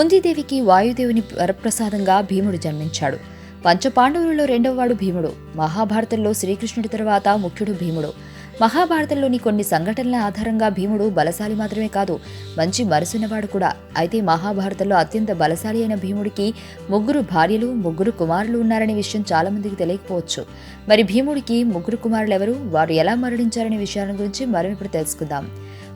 కుంతీదేవికి వాయుదేవుని వరప్రసాదంగా భీముడు జన్మించాడు. పంచపాండవులలో రెండవవాడు భీముడు. మహాభారతంలో శ్రీకృష్ణుడి తర్వాత ముఖ్యుడు భీముడు. మహాభారతంలోని కొన్ని సంఘటనల ఆధారంగా భీముడు బలశాలి మాత్రమే కాదు మంచి మనసున్నవాడు కూడా. అయితే మహాభారతంలో అత్యంత బలశాలి అయిన భీముడికి ముగ్గురు భార్యలు ముగ్గురు కుమారులు ఉన్నారనే విషయం చాలా మందికి తెలియకపోవచ్చు. మరి భీముడికి ముగ్గురు కుమారులు ఎవరు? వారు ఎలా మరణించారనే విషయాల గురించి మనం ఇప్పుడు తెలుసుకుందాం.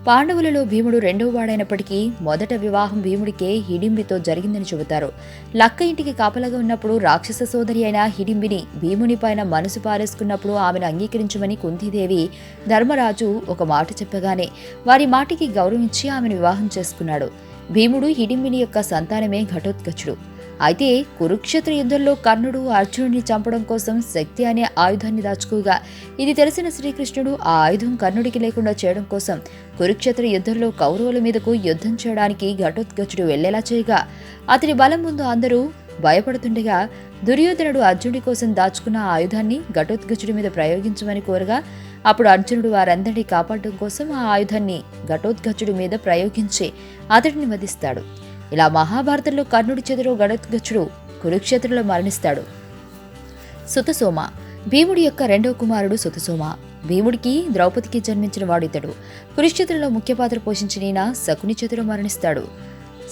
పాండవులలో భీముడు రెండవ వాడైనప్పటికీ మొదట వివాహం భీముడికే హిడింబితో జరిగిందని చెబుతారు. లక్క ఇంటికి కాపలాగా ఉన్నప్పుడు రాక్షస సోదరి అయిన హిడింబిని భీముని పైన మనసు పారేసుకున్నప్పుడు ఆమెను అంగీకరించమని కుంతీదేవి ధర్మరాజు ఒక మాట చెప్పగానే వారి మాటికి గౌరవించి ఆమెను వివాహం చేసుకున్నాడు. భీముడు హిడింబిని యొక్క సంతానమే ఘటోత్కచుడు. అయితే కురుక్షేత్ర యుద్ధంలో కర్ణుడు అర్జునుడిని చంపడం కోసం శక్తి అనే ఆయుధాన్ని దాచుకోగా ఇది తెలిసిన శ్రీకృష్ణుడు ఆ ఆయుధం కర్ణుడికి లేకుండా చేయడం కోసం కురుక్షేత్ర యుద్ధంలో కౌరవుల మీదకు యుద్ధం చేయడానికి ఘటోత్కచుడు వెళ్ళేలా చేయగా అతని బలం ముందు అందరూ భయపడుతుండగా దుర్యోధనుడు అర్జునుడి కోసం దాచుకున్న ఆయుధాన్ని ఘటోత్కచుడి మీద ప్రయోగించమని కోరగా అప్పుడు అర్జునుడు వారందరినీ కాపాడడం కోసం ఆ ఆయుధాన్ని ఘటోత్కచుడి మీద ప్రయోగించి అతడిని వధిస్తాడు. ఇలా మహాభారతంలో కర్ణుడి చెదురు గడోత్కచుడు కురుక్షేత్రంలో మరణిస్తాడు. సుతసోమ. భీముడి యొక్క రెండవ కుమారుడు సుతసోమ. భీముడికి ద్రౌపదికి జన్మించిన వాడు ఇతడు. కురుక్షేత్రంలో ముఖ్య పాత్ర పోషించిన ఈయన శకుని చేతిలో మరణిస్తాడు.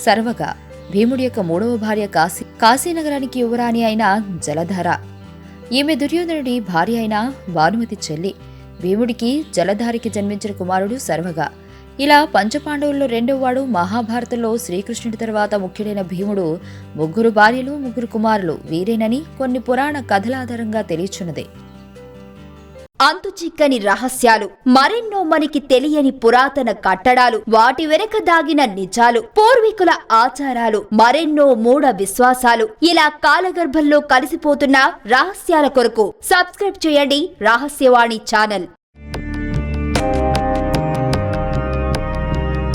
సర్వగా. భీముడి యొక్క మూడవ భార్య కాశీ కాశీనగరానికి యువరాణి అయిన జలధార. ఈమె దుర్యోధనుడి భార్య అయిన భానుమతి చెల్లి. భీముడికి జలధారికి జన్మించిన కుమారుడు సర్వగా. ఇలా పంచపాండవుల్లో రెండవ వాడు మహాభారతంలో శ్రీకృష్ణుడి తర్వాత ముఖ్యుడైన భీముడు. ముగ్గురు భార్యలు ముగ్గురు కుమారులు. వీరేనని కొన్ని పురాణ కథల ఆధారంగా తెలియచున్నది. అంతు చిక్కని రహస్యాలు మరెన్నో మనకి తెలియని పురాతన కట్టడాలు వాటి వెనక దాగిన నిజాలు పూర్వీకుల ఆచారాలు మరెన్నో మూఢ విశ్వాసాలు. ఇలా కాలగర్భంలో కలిసిపోతున్న రహస్యాల కొరకు సబ్స్క్రైబ్ చేయండి రహస్యవాణి ఛానల్.